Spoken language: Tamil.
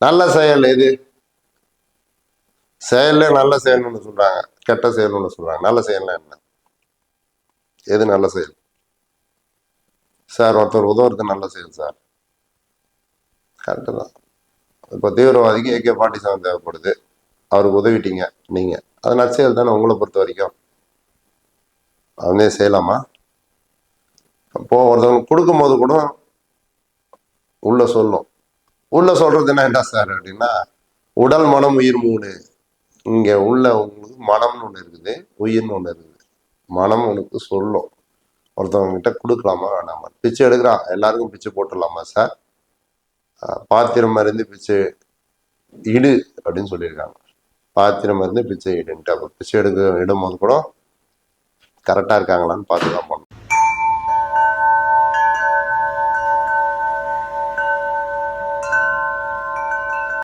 நல்ல செயல் எது? செயல்ல நல்ல செயல்னு சொல்றாங்க. கெட்ட செயல்னு சொல்றாங்க. நல்ல செயல்னா என்ன? எது நல்ல செயல்? சார் ஒருத்தர் உதவுறது நல்ல செயல் சார். கரெக்டு தான். இப்போ தீவிரவாதிக்கு ஏகே ஃபார்ட்டி செவன் தேவைப்படுது. அவருக்கு உதவிட்டீங்க நீங்கள் அது நற்செயல் தானே உங்களை பொறுத்த வரைக்கும். அவனே செய்யலாமா? அப்போது ஒருத்தவங்க கொடுக்கும்போது கூட உள்ள சொல்லும். உள்ள சொல்றதுன்னா என்ன சார் அப்படின்னா உடல் மனம் உயிர் மூணு. இங்க உள்ள உங்களுக்கு மனம்னு ஒண்ணு இருக்குது உயிர்னு ஒண்ணு இருக்குது. மனம் உனக்கு சொல்லும். ஒருத்தவங்க கிட்ட கொடுக்கலாமா வேணாமா? பிச்சை எடுக்கிறான். எல்லாருக்கும் பிச்சை போட்டுடலாமா சார்? பாத்திரம் மருந்து பிச்சை இடு அப்படின்னு சொல்லியிருக்காங்க. பாத்திரம் மருந்து பிச்சை இடுன்ட்டு. அப்போ பிச்சை எடுக்க இடும்போது கூட கரெக்டாக இருக்காங்களான்னு பார்த்து தான் பண்ணணும்.